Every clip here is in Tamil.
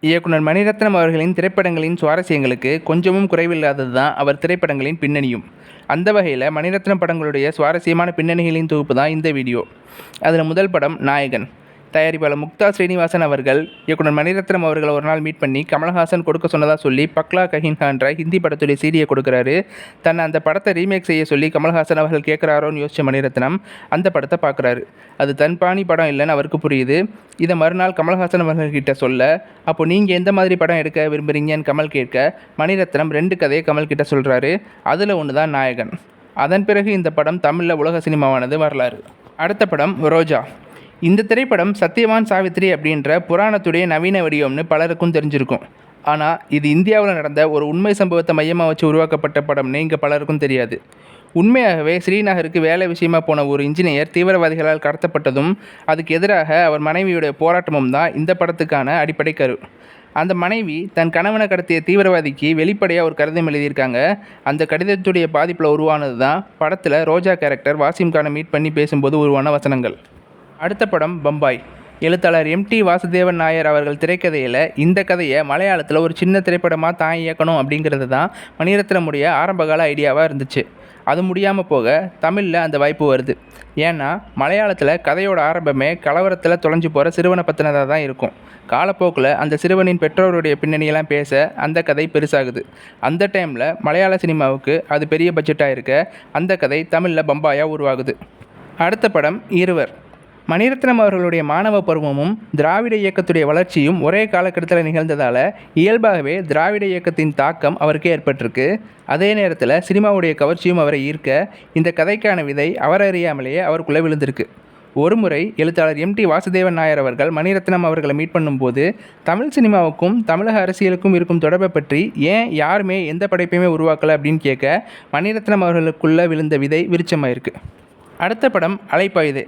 இயக்குனர் மணிரத்னம் அவர்களின் திரைப்படங்களின் சுவாரஸ்யங்களுக்கு கொஞ்சமும் குறைவில்லாதது தான் அவர் திரைப்படங்களின் பின்னணியும். அந்த வகையில் மணிரத்னம் படங்களுடைய சுவாரஸ்யமான பின்னணிகளின் தொகுப்பு தான் இந்த வீடியோ. அதில் முதல் படம் நாயகன். தயாரிப்பாளர் முக்தா ஸ்ரீனிவாசன் அவர்கள் இயக்குனர் மணிரத்னம் அவர்களை ஒரு நாள் மீட் பண்ணி கமல்ஹாசன் கொடுக்க சொன்னதாக சொல்லி பக்லா கஹின்ஹான்ற ஹிந்தி படத்துடைய சீரியை கொடுக்குறாரு. தன்னை அந்த படத்தை ரீமேக் செய்ய சொல்லி கமல்ஹாசன் அவர்கள் கேட்குறாரோன்னு யோசிச்ச மணிரத்னம் அந்த படத்தை பார்க்குறாரு. அது தன் பாணி படம் இல்லைன்னு அவருக்கு புரியுது. இதை மறுநாள் கமல்ஹாசன் அவர்கள்கிட்ட சொல்ல அப்போ நீங்கள் எந்த மாதிரி படம் எடுக்க விரும்புகிறீங்கன்னு கமல் கேட்க மணிரத்னம் ரெண்டு கதையை கமல் கிட்ட சொல்கிறாரு அதில் ஒன்று தான் நாயகன். அதன் பிறகு இந்த படம் தமிழில் உலக சினிமாவானது வரலாறு. அடுத்த படம் ரோஜா. இந்த திரைப்படம் சத்யவான் சாவித்ரி அப்படின்ற புராணத்துடைய நவீன வடிவம்னு பலருக்கும் தெரிஞ்சிருக்கும். ஆனால் இது இந்தியாவில் நடந்த ஒரு உண்மை சம்பவத்தை மையமாக வச்சு உருவாக்கப்பட்ட படம்னு இங்கே பலருக்கும் தெரியாது. உண்மையாகவே ஸ்ரீநகருக்கு வேலை விஷயமா போன ஒரு இன்ஜினியர் தீவிரவாதிகளால் கடத்தப்பட்டதும் அதுக்கு எதிராக அவர் மனைவியுடைய போராட்டமும் தான் இந்த படத்துக்கான அடிப்படை கரு. அந்த மனைவி தன் கணவனை கடத்திய தீவிரவாதிக்கு வெளிப்படையாக ஒரு கடிதம் எழுதியிருக்காங்க. அந்த கடிதத்துடைய பாதிப்பில் உருவானது தான் படத்தில் ரோஜா கேரக்டர் வாசிம்கானை மீட் பண்ணி பேசும்போது உருவான வசனங்கள். அடுத்த படம் பம்பாய். எழுத்தாளர் எம்டி வாசுதேவன் நாயர் அவர்கள் திரைக்கதையில் இந்த கதையை மலையாளத்தில் ஒரு சின்ன திரைப்படமாக தான் இயக்கணும் அப்படிங்கிறது தான் மணிரத்னமுடைய ஆரம்பகால ஐடியாவாக இருந்துச்சு. அது முடியாமல் போக தமிழில் அந்த வாய்ப்பு வருது. ஏன்னா மலையாளத்தில் கதையோட ஆரம்பமே கலவரத்தில் தொலைஞ்சு போகிற சிறுவனை பற்றினதாக தான் இருக்கும். காலப்போக்கில் அந்த சிறுவனின் பெற்றோருடைய பின்னணியெல்லாம் பேச அந்த கதை பெருசாகுது. அந்த டைமில் மலையாள சினிமாவுக்கு அது பெரிய பட்ஜெட்டாக இருக்க அந்த கதை தமிழில் பம்பாயாக உருவாகுது. அடுத்த படம் இருவர். மணிரத்னம் அவர்களுடைய மாணவ பருவமும் திராவிட இயக்கத்துடைய வளர்ச்சியும் ஒரே காலகட்டத்தில் நிகழ்ந்ததால் இயல்பாகவே திராவிட இயக்கத்தின் தாக்கம் அவருக்கு ஏற்பட்டிருக்கு. அதே நேரத்தில் சினிமாவுடைய கவர்ச்சியும் அவரை ஈர்க்க இந்த கதைக்கான விதை அவர் அறியாமலேயே அவருக்குள்ளே விழுந்திருக்கு. ஒருமுறை எழுத்தாளர் எம்டி வாசுதேவன் நாயர் அவர்கள் மணிரத்னம் அவர்களை மீட் பண்ணும்போது தமிழ் சினிமாவுக்கும் தமிழக அரசியலுக்கும் இருக்கும் தொடர்பை பற்றி ஏன் யாருமே எந்த படைப்பையுமே உருவாக்கலை அப்படின்னு கேட்க மணிரத்னம் அவர்களுக்குள்ளே விழுந்த விதை விருச்சமாயிருக்கு அடுத்த படம் அலைப்பாயுதே.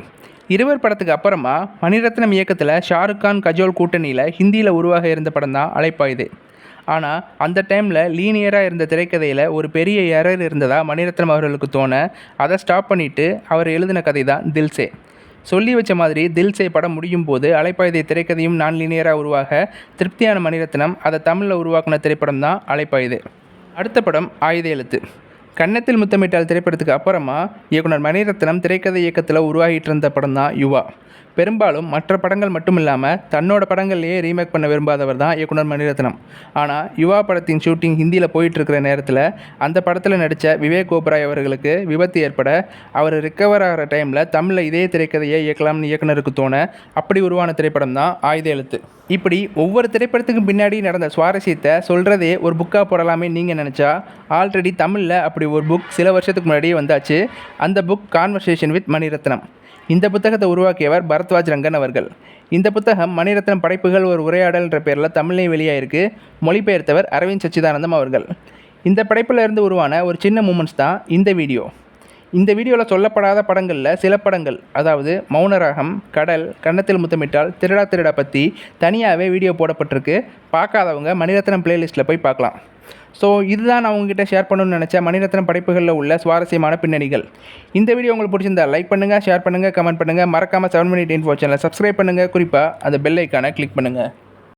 இருவர் படத்துக்கு அப்புறமா மணிரத்னம் இயக்கத்தில் ஷாருக் கான் கஜோல் கூட்டணியில் ஹிந்தியில் உருவாக இருந்த படம் தான் அழைப்பாயுது ஆனால் அந்த டைமில் லீனியராக இருந்த திரைக்கதையில் ஒரு பெரிய எரர் இருந்ததா மணிரத்னம் அவர்களுக்கு தோண அதை ஸ்டாப் பண்ணிவிட்டு அவர் எழுதின கதை தான் தில்சே. சொல்லி வச்ச மாதிரி தில்சே படம் முடியும் போது அலைப்பாயுதை திரைக்கதையும் நான் லீனியராக உருவாக திருப்தியான மணிரத்னம் அதை தமிழில் உருவாக்கின திரைப்படம் தான் அலைப்பாயுது அடுத்த படம் ஆயுத எழுத்து கன்னத்தில் முத்தமிட்டால் திரைப்படத்துக்கு அப்புறமா இயக்குனர் மணிரத்னம் திரைக்கதை இயக்கத்தில் உருவாகிட்டு இருந்த படம் தான் யுவா. பெரும்பாலும் மற்ற படங்கள் மட்டும் இல்லாமல் தன்னோட படங்கள்லேயே ரீமேக் பண்ண விரும்பாதவர் தான் இயக்குனர் மணிரத்னம். ஆனால் யுவா படத்தின் ஷூட்டிங் ஹிந்தியில் போயிட்டு இருக்கிற நேரத்தில் அந்த படத்தில் நடித்த விவேக் ஓபராய் அவர்களுக்கு விபத்து ஏற்பட அவர் ரிக்கவர் ஆகிற டைமில் தமிழில் இதே திரைக்கதையை இயக்கலாம்னு இயக்குனருக்கு தோண அப்படி உருவான திரைப்படம் தான் ஆயுத எழுத்து. இப்படி ஒவ்வொரு திரைப்படத்துக்கும் பின்னாடி நடந்த சுவாரஸ்யத்தை சொல்கிறதே ஒரு புக்காக போடலாமே நீங்கள் நினச்சா ஆல்ரெடி தமிழில் அப்படி ஒரு புக் சில வருஷத்துக்கு முன்னாடியே வந்தாச்சு. அந்த புக் கான்வர்சேஷன் வித் மணிரத்னம். இந்த புத்தகத்தை உருவாக்கியவர் பரத்வாஜ் ரங்கன் அவர்கள். இந்த புத்தகம் மணிரத்னம் படைப்புகள் ஒரு உரையாடல்ன்ற பேரில் தமிழ்லேயும் வெளியாயிருக்கு. மொழிபெயர்த்தவர் அரவிந்த் சச்சிதானந்தம் அவர்கள். இந்த படைப்பில் இருந்து உருவான ஒரு சின்ன மூமெண்ட்ஸ் தான் இந்த வீடியோ இந்த வீடியோவில் சொல்லப்படாத படங்களில் சில படங்கள் அதாவது மௌனராகம் கடல் கன்னத்தில் முத்தமிட்டால் திருடா திருடா பற்றி தனியாகவே வீடியோ போடப்பட்டிருக்கு. பார்க்காதவங்க மணிரத்னம் பிளேலிஸ்ட்டில் போய் பார்க்கலாம். ஸோ இதுதான் நான் உங்ககிட்ட ஷேர் பண்ணணும்னு நினச்ச மணிரத்னம் படைப்புகளில் உள்ள சுவாரஸ்யமான பின்னணிகள். இந்த வீடியோ உங்களுக்கு பிடிச்சிருந்தா லைக் பண்ணுங்கள் ஷேர் பண்ணுங்கள் கமெண்ட் பண்ணுங்கள் மறக்காமல் செவன் மினிட் இன்ஃபோ சேனலை சப்ஸ்கிரைப் பண்ணுங்கள் குறிப்பாக அந்த பெல் ஐக்கானை கிளிக் பண்ணுங்கள்